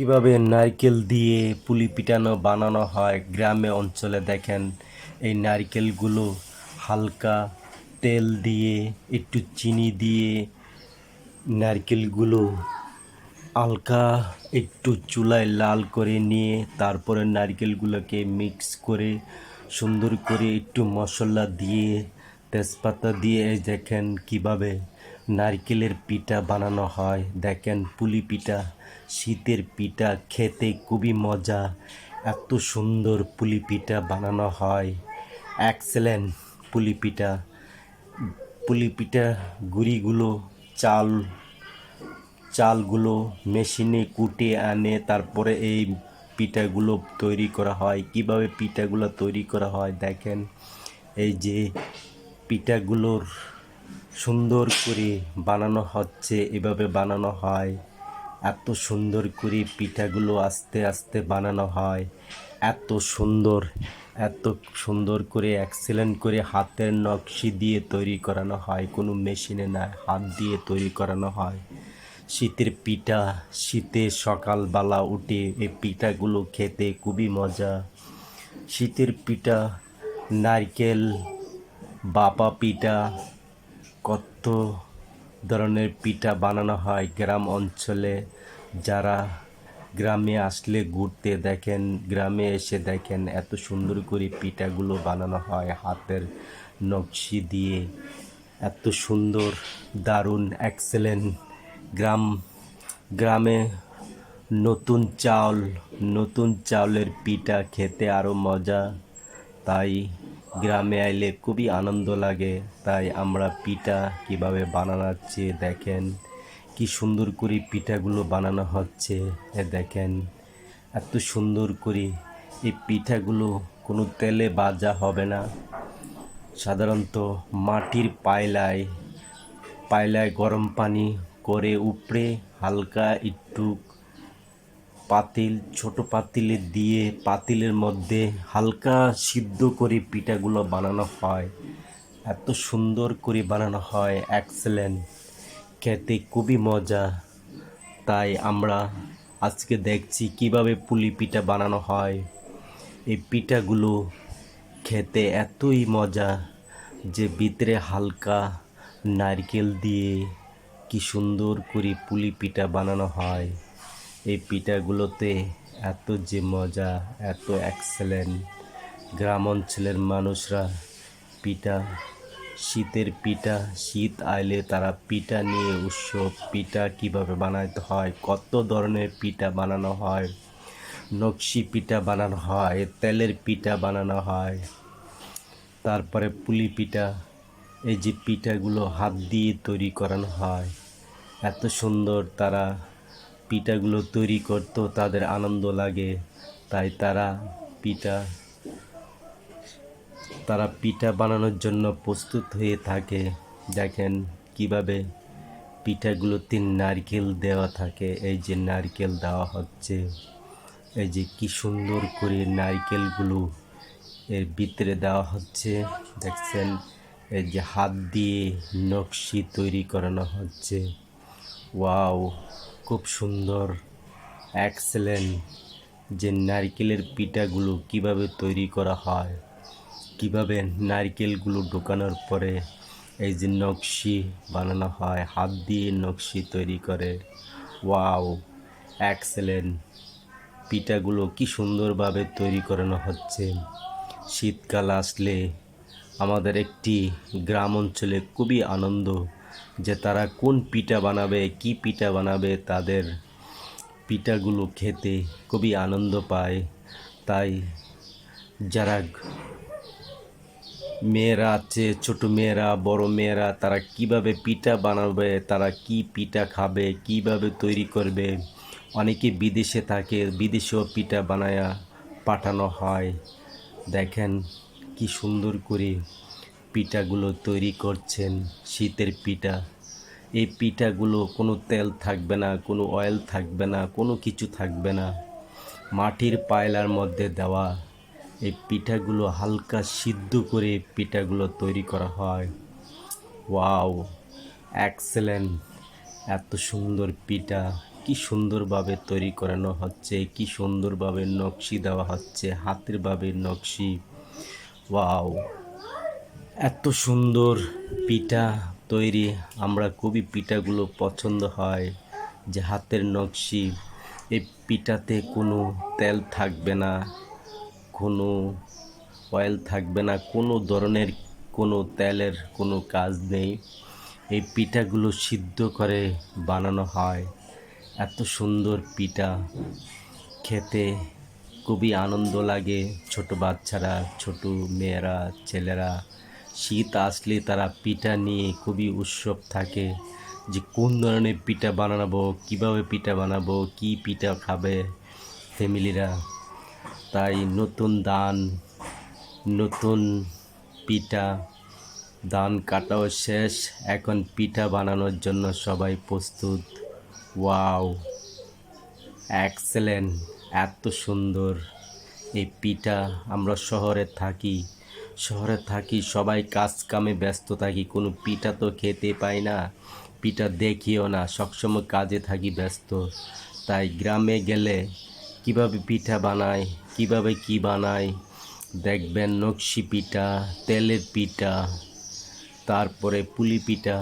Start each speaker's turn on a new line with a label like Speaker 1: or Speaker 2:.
Speaker 1: কীভাবে নারকেল দিয়ে পুলি পিটানো, বানানো হয়? গ্রামে অঞ্চলে দেখেন, এই নারকেলগুলো হালকা তেল দিয়ে, একটু চিনি দিয়ে নারকেলগুলো হালকা একটু চুলায় লাল করে নিয়ে, তারপরে নারকেলগুলোকে মিক্স করে, সুন্দর করে একটু মশলা দিয়ে, তেজপাতা দিয়ে দেখেন কীভাবে নারকেলের পিঠা বানানো হয়। দেখেন পুলি পিঠা, শীতের পিঠা, খেতে খুবই মজা। এত সুন্দর পুলি পিঠা বানানো হয়। এক্সেলেন্ট পুলি পিঠা। পুলি পিঠা গুঁড়িগুলো চাল, চালগুলো মেশিনে কুটে আনে, তারপরে এই পিঠাগুলো তৈরি করা হয়। কীভাবে পিঠাগুলো তৈরি করা হয় দেখেন? এই যে পিঠাগুলোর সুন্দর করে বানানো হচ্ছে, এভাবে বানানো হয়। এত সুন্দর করে পিঠাগুলো আস্তে আস্তে বানানো হয়। এত সুন্দর এত সুন্দর করে অ্যাক্সিলেন্ট করে হাতের নকশি দিয়ে তৈরি করানো হয়, কোনো মেশিনে না, হাত দিয়ে তৈরি করানো হয়। শীতের পিঠা, শীতে সকালবেলা উঠে এই পিঠাগুলো খেতে খুবই মজা। শীতের পিঠা, নারকেল, বাপা পিঠা কত ধরনের পিঠা বানানো হয় গ্রাম অঞ্চলে। যারা গ্রামে আসলে ঘুরতে দেখেন, গ্রামে এসে দেখেন এত সুন্দর করে পিঠাগুলো বানানো হয় হাতের নকশি দিয়ে। এত সুন্দর, দারুণ এক্সেলেন্ট গ্রাম, গ্রামে নতুন চাউল নতুন চাউলের পিঠা খেতে আরও মজা। তাই গ্রামে আইলে খুবই আনন্দ লাগে। তাই আমরা পিঠা কীভাবে বানাচ্ছি দেখেন, কি সুন্দর করে পিঠাগুলো বানানো হচ্ছে। দেখেন, এত সুন্দর করে এই পিঠাগুলো কোনো তেলে বাজা হবে না। সাধারণত মাটির পায়লায় পায়লায় গরম পানি করে উপরে হালকা একটু পাতিল, ছোট পাতিলে দিয়ে পাতিলের মধ্যে হালকা সিদ্ধ করে পিঠাগুলো বানানো হয়। এত সুন্দর করে বানানো হয় এক্সেলেন্ট খেতে খুবই মজা। তাই আমরা আজকে দেখছি কীভাবে পুলি পিঠা বানানো হয়। এই পিঠাগুলো খেতে এতই মজা যে ভিতরে হালকা নারকেল দিয়ে কি সুন্দর করে পুলি পিঠা বানানো হয়। এই পিঠাগুলোতে এত যে মজা, এত এক্সেলেন্ট গ্রাম অঞ্চলের মানুষরা পিঠা, শীতের পিঠা, শীত আইলে তারা পিঠা নিয়ে উৎসব, পিঠা কীভাবে বানাতে হয়, কত ধরনের পিঠা বানানো হয়, নকশি পিঠা বানানো হয়, তেলের পিঠা বানানো হয়, তারপরে পুলি পিঠা, এই যে পিঠাগুলো হাত দিয়ে তৈরি করানো হয়, এত সুন্দর তারা পিঠাগুলো তৈরি করতেও তাদের আনন্দ লাগে। তাই তারা পিঠা তারা পিঠা বানানোর জন্য প্রস্তুত হয়ে থাকে। দেখেন কীভাবে পিঠাগুলোতে নারকেল দেওয়া থাকে। এই যে নারকেল দেওয়া হচ্ছে, এই যে কি সুন্দর করে নারকেলগুলো এর ভিতরে দেওয়া হচ্ছে। দেখছেন, এই যে হাত দিয়ে নকশি তৈরি করানো হচ্ছে। ওয়াও! খুব সুন্দর এক্সেলেন্ট যে নারকেলের পিঠাগুলো কীভাবে তৈরি করা হয়, কীভাবে নারকেলগুলো ঢোকানোর পরে এই যে নকশি বানানো হয়, হাত দিয়ে নকশি তৈরি করে। ওয়াও এক্সেলেন্ট পিঠাগুলো কি সুন্দরভাবে তৈরি করানো হচ্ছে। শীতকাল আসলে আমাদের একটি গ্রাম অঞ্চলে খুবই আনন্দ। যে তারা কোন পিঠা বানাবে, কি পিঠা বানাবে, তাদের পিঠাগুলো খেতে খুবই আনন্দ পায়। তাই যারা মেয়েরা আছে, ছোট মেয়েরা, বড় মেয়েরা, তারা কীভাবে পিঠা বানাবে, তারা কি পিঠা খাবে, কীভাবে তৈরি করবে? অনেকে বিদেশে থাকে, বিদেশেও পিঠা বানায়া পাঠানো হয়। দেখেন কি সুন্দর করে পিঠাগুলো তৈরি করছেন, শীতের পিঠা। এই পিঠাগুলো কোনো তেল থাকবে না, কোনো অয়েল থাকবে না, কোনো কিছু থাকবে না। মাটির পায়লার মধ্যে দেওয়া এই পিঠাগুলো হালকা সিদ্ধ করে পিঠাগুলো তৈরি করা হয়। ওয়াও এক্সেলেন্ট এত সুন্দর পিঠা, কি সুন্দরভাবে তৈরি করানো হচ্ছে, কি সুন্দরভাবে নকশি দেওয়া হচ্ছে, হাতের ভাবে নকশি। ওয়াও! এত সুন্দর পিঠা তৈরি, আমরা খুবই পিঠাগুলো পছন্দ হয়, যে হাতের নকশি এই পিঠাতে কোনো তেল থাকবে না, কোনো অয়েল থাকবে না, কোনো ধরনের কোনো তেলের কোনো কাজ নেই। এই পিঠাগুলো সিদ্ধ করে বানানো হয়। এত সুন্দর পিঠা, খেতে খুবই আনন্দ লাগে। ছোট বাচ্চারা, ছোট মেয়েরা, ছেলেরা শীত আসলে তারা পিঠা নিয়ে খুবই উৎসব থাকে যে কোন ধরনের পিঠা বানাবো, কীভাবে পিঠা বানাবো, কি পিঠা খাবে ফ্যামিলিরা। তাই নতুন দান নতুন পিঠা, ধান কাটাও শেষ। এখন পিঠা বানানোর জন্য সবাই প্রস্তুত। ওয়াও, এক্সেলেন্ট, এত সুন্দর। এই পিঠা আমরা শহরে থাকি। শহরে থাকি, সবাই কাজ কামে ব্যস্ত থাকি, কোনো পিঠা তো খেতে পাই না, পিঠা দেখিও না, সবসময় কাজে থাকি ব্যস্ত। তাই গ্রামে গেলে কীভাবে পিঠা বানায় কীভাবে কি বানায় দেখবেন নকশি পিঠা, তেলের পিঠা, তারপরে পুলি পিঠা।